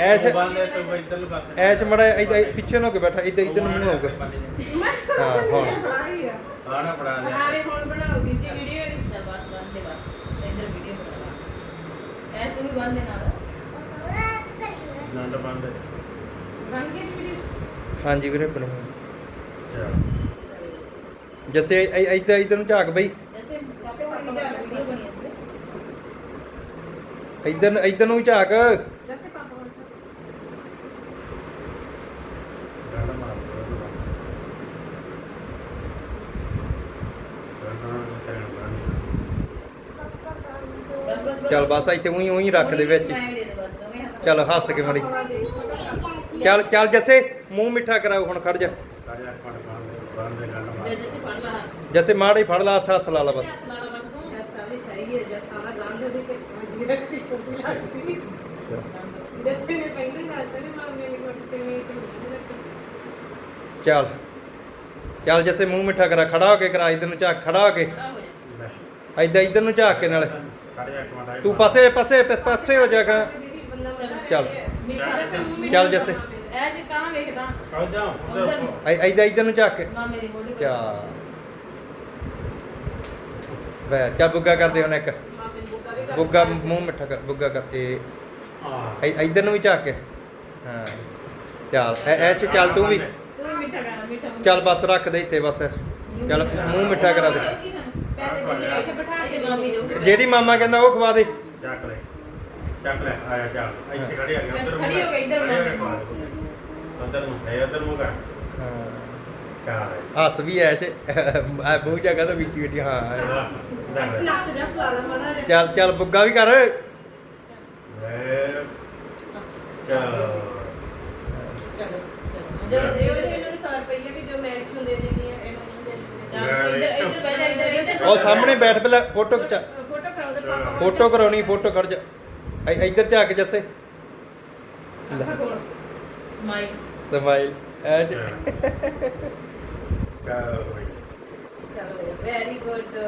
ਐਸ਼ ਬੰਦ ਮੜਾ ਇਧਰ ਪਿੱਛੇ ਨੂੰ ਕੇ ਬੈਠਾ ਇਧਰ ਇਧਰ ਨੂੰ ਮੈਨੂੰ ਹੋਗਾ ਹਾਂ ਹੁਣ। ਖਾਣਾ ਫੜਾ ਦੇ ਆਰੇ ਹੁਣ ਬਣਾਉਗੀ ਜੀ ਵੀਡੀਓ ਦਿੱਤਾ ਬਸ ਬੰਦ ਤੇ ਬਸ। ਇਧਰ ਵੀਡੀਓ ਬਣਾ ਐਸ਼ ਤੂੰ ਬੰਦ ਦੇ ਨਾਲ? ਨੰਡ ਬੰਦ ਹੈ। ਹਾਂਜੀ ਵੀਰੇ ਬਣਾ ਜੱਸੇ ਇਧਰ ਇਧਰ ਨੂੰ ਝਾਕ ਬਈ। ਜੱਸੇ ਪਾਸੇ ਵਾਲੀ ਵੀਡੀਓ ਬਣੀ ਇੱਧਰ। ਇੱਧਰ ਨੂੰ ਝਾਕ। ਚੱਲ ਬਸ ਇੱਥੇ ਉਹੀ ਉਹੀ ਰੱਖ ਦੇ ਵਿੱਚ। ਚੱਲ ਹੱਸ ਕੇ ਮੜੀ। ਚੱਲ ਚੱਲ ਜੱਸੇ, ਮੂੰਹ ਮਿੱਠਾ ਕਰਾਓ ਹੁਣ, ਖੜ ਜਾ। ਜੱਸੇ, ਮਾੜੀ ਫੜ ਲਾ, ਹੱਥ ਹੱਥ ਲਾ ਲਾ ਬਸ। ਚੱਲ। ਚੱਲ ਜੱਸੇ, ਮੂੰਹ ਮਿੱਠਾ ਕਰਾ, ਖੜਾ ਹੋ ਕੇ ਕਰਾ, ਇਧਰ ਨੂੰ ਝਾਕ, ਖੜਾ ਹੋ ਕੇ। ਐਦਾਂ ਇਧਰ ਨੂੰ ਝਾਕ ਕੇ ਨਾਲ। ਤੂੰ ਪਾਸੇ ਪਾਸੇ ਪਾਸੇ ਹੋ ਜਾਗਾ ਦੀਦੀ ਬੰਦਾ ਬਣਾ ਚੱਲ मीठा ਚੱਲ ਜੈਸੇ ऐसे कहां देखदा ਇੱਧਰ ਇੱਧਰ ਨੂੰ ਝਾਕ ਕੇ मां मेरी मोटी ਕਿਆ ਵੈ ਚੱਲ ਬੁੱਗਾ ਕਰਦੇ ਹੁਣ ਇੱਕ ਮਾਂ ਬਿਨ ਬੁੱਕਾ ਵੀ ਕਰ ਬੁੱਗਾ ਮੂੰਹ ਮਿੱਠਾ ਕਰ ਬੁੱਗਾ ਕਰ ਤੇ ਇ- ਇੱਧਰ ਨੂੰ ਵੀ ਝਾਕ ਕੇ ਹਾਂ ਚੱਲ ਐ ਐ ਚ ਚੱਲ ਤੂੰ ਵੀ तू भी मीठा कर मीठा ਚੱਲ ਬਸ ਰੱਖ ਦੇ ਇੱਥੇ ਬਸ ਚੱਲ ਮੂੰਹ ਮਿੱਠਾ ਕਰਾ ਦੇ ਜਿਹੜੀ ਮਾਮਾ ਕਹਿੰਦਾ ਉਹ ਖਵਾ ਦੇ। ਚੱਕ ਲੈ ਚੱਕ ਲੈ ਆਇਆ ਚੱਲ। ਇੱਥੇ ਖੜੇ ਆ ਗਿਆ ਖੜੀ ਹੋ ਗਈ ਇੱਧਰ ਨੂੰ ਅੰਦਰ ਨੂੰ ਹੈ ਅੰਦਰ ਨੂੰ ਕਰ ਚੱਲ। ਹੱਸ ਵੀ ਐ ਚ ਐ ਬਹੁਤ ਜਗ੍ਹਾ ਤਾਂ ਵਿੱਚ ਵਿੱਚ ਹਾਂ ਲੱਗ ਚੱਲ ਚੱਲ। ਬੁੱਗਾ ਵੀ ਕਰ। ਚੱਲ। ਚਲੋ ਜਦੋਂ ਦੇ ਉਹਨੇ ਮੈਨੂੰ 100 ਰੁਪਏ ਵੀ ਜੋ ਮੈਚ ਹੁੰਦੇ ਦੀ ਉਹ ਸਾਹਮਣੇ ਬੈਠ ਪਹਿਲਾਂ ਫੋਟੋ ਖਿੱਚ। ਫੋਟੋ ਕਰਾਓ ਫੋਟੋ ਕਰਾਉਣੀ ਫੋਟੋ ਕਰ ਜਾ ਇ- ਇੱਧਰ ਝਾਕ ਜੱਸੇ। ਸਮਾਈਲ। ਸਮਾਈਲ। ਐਜ ਚਲੋ ਬਈ। ਚਲੋ ਵੈਰੀ ਗੁੱਡ